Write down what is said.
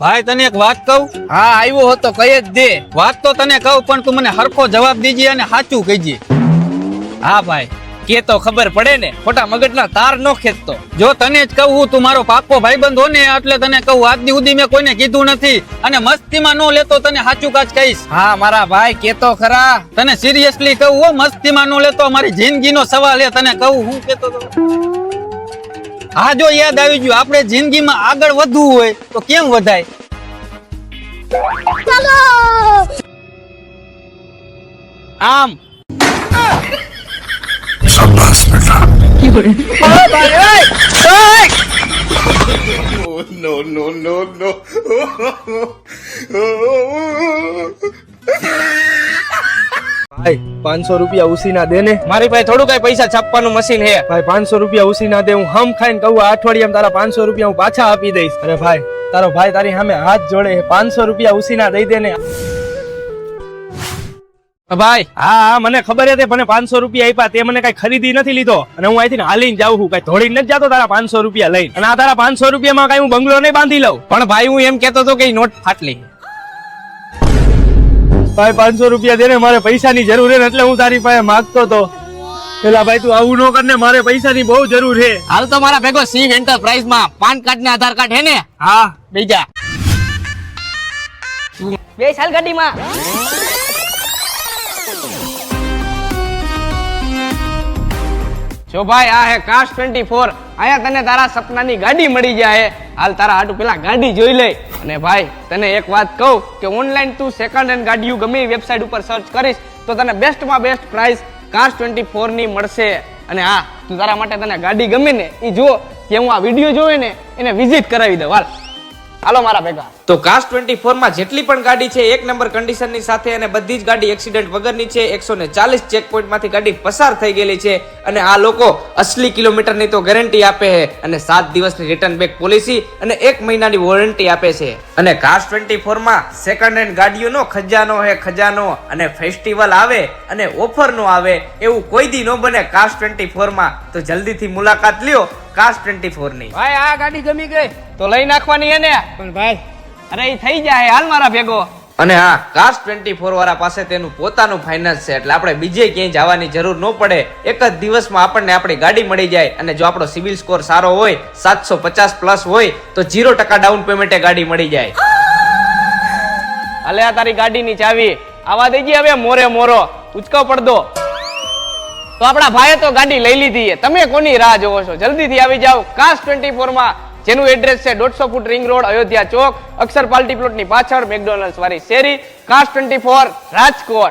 ભાઈ તને એક વાત કહું? હા આવ્યો હતો કઈ જ દે. વાત તો તને કહું પણ તું મને હરખો જવાબ દીજે અને સાચું કહીજે. હા ભાઈ કે તો ખબર પડે ને ખોટા મગજના તાર નો ખેંચતો. જો તને જ કહું તું મારો પાક્કો ભાઈબંધ હો ને એટલે તને કહું આજ દી સુધી મેં કોઈને કીધું નથી અને મસ્તીમાં નો લેતો તને સાચું કાચ કહીશ. હા મારા ભાઈ કે તો ખરા. તને સિરિયસલી કહું હો મસ્તીમાં નો લેતો મારી જિંદગીનો સવાલ એ તને કહું હું કેતો તો હા જો યાદ આવી ગયું આપણે જિંદગીમાં આગળ વધવું હોય તો કેમ વધાય? આમ. ભાઈ પાંચસો રૂપિયા ઉસીના દે ને. મારી પાસે થોડું કઈ પૈસા છાપવાનું મશીન હે ભાઈ પાંચસો રૂપિયા ઉસીના દે હું હમ ખાઈને કહું અઠવાડિયામાં તારા પાંચસો રૂપિયા હું પાછા આપી દઈશ. અરે ભાઈ તારો ભાઈ તારી સામે હાથ જોડે પાંચસો રૂપિયા ઉસીના દઈ દે ને. ભાઈ હા હા મને ખબર હતી મને પાંચસો રૂપિયા આપ્યા તે મને કઈ ખરીદી નથી લીધો. અને હું અહીંથી હાલીને જાઉં છું કઈ ધોળી નથી જાતો તારા પાંચસો રૂપિયા લઈને. અને આ તારા પાંચસો રૂપિયામાં કઈ હું બંગલો નહીં બાંધી લઉં. પણ ભાઈ હું એમ કેતો હતો કે નોટ ફાટલી. ભાઈ પાંચસો રૂપિયા દે ને મારે પૈસાની જરૂર ને એટલે હું તારી પાસે માંગતો તો. પેલા ભાઈ તું આવું ન કર ને મારે પૈસાની બહુ જરૂર છે હાલ તો મારા ભેગો સિંહ એન્ટરપ્રાઇઝમાં પાન કાર્ડ ને આધાર કાર્ડ હે ને? હા. બીજા. બે સાલ ગાડીમાં. જો ભાઈ, આ હે કાશ 24 આયા તને તારા સપનાની ગાડી મળી જાય હાલ તારા હાટુ પેલા ગાડી જોઈ લે. અને ભાઈ, તને એક વાત કહું કે ઓનલાઈન તું સેકન્ડ હેન્ડ ગાડીઓ ગમે વેબસાઇટ ઉપર સર્ચ કરીશ, તો તને બેસ્ટમાં બેસ્ટ પ્રાઇસ કાશ 24 ની મળશે. અને હા, તું તારા માટે તને ગાડી ગમે ને એ જો કે હું આ વીડિયો જોયો ને, એને વિઝિટ કરાવી દઉં. હાલ. હાલો મારા ભેગા. તો કાસ ટ્વેન્ટી ફોરમાં જેટલી પણ ગાડી છે એક નંબર કન્ડિશનની સાથે અને બધી જ ગાડી એક્સિડન્ટ વગરની છે એકસો ને ચાલીસ ચેક પોઈન્ટમાંથી ગાડી પસાર થઈ ગયેલી છે અને આ લોકો અસલી કિલોમીટરની તો ગેરંટી આપે છે અને સાત દિવસની રિટર્ન બેક પોલિસી અને એક મહિનાની વોરંટી આપે છે. અને કાસ ટ્વેન્ટી ફોરમાં સેકન્ડ હેન્ડ ગાડીઓનો ખજાનો હે ખજાનો અને ફેસ્ટિવલ આવે અને ઓફર નો આવે એવું કોઈ દી ન બને કાસ ટ્વેન્ટી ફોરમાં તો જલ્દીથી મુલાકાત લ્યો કાસ ટ્વેન્ટી ફોરની ભાઈ આ ગાડી ગમી ગઈ. તો લઈ નાખવાની હે ને પણ ભાઈ અરે એ થઈ જાય હાલ મારા ભેગો. અને હા કાસ 24 વાળા પાસે તેનું પોતાનું ફાઇનાન્સ છે એટલે આપણે બીજે ક્યાંય જવાની જરૂર ન પડે. એક જ દિવસમાં આપણને આપણી ગાડી મળી જાય અને જો આપણો સિવિલ સ્કોર સારો હોય સાતસો પચાસ પ્લસ હોય તો જીરો ટકા ડાઉન પેમેન્ટે ગાડી મળી જાય. અલે આ તારી ગાડીની ચાવી. આવા દેજી હવે મોરે મોરો. ઉચકો પડદો. તો આપણા ભાઈએ તો ગાડી લઈ લીધી છે. તમે કોની રાહ જોવો છો? જલ્દીથી આવી જાઓ. કાસ 24 માં જેનું એડ્રેસ છે દોઢસો ફૂટ રિંગ રોડ અયોધ્યા ચોક, અક્ષર પાલ્ટી પ્લોટની પાછળ મેકડોનલ્ડ વાળી શેરી કાસ્ટ ટ્વેન્ટી ફોર રાજકોટ.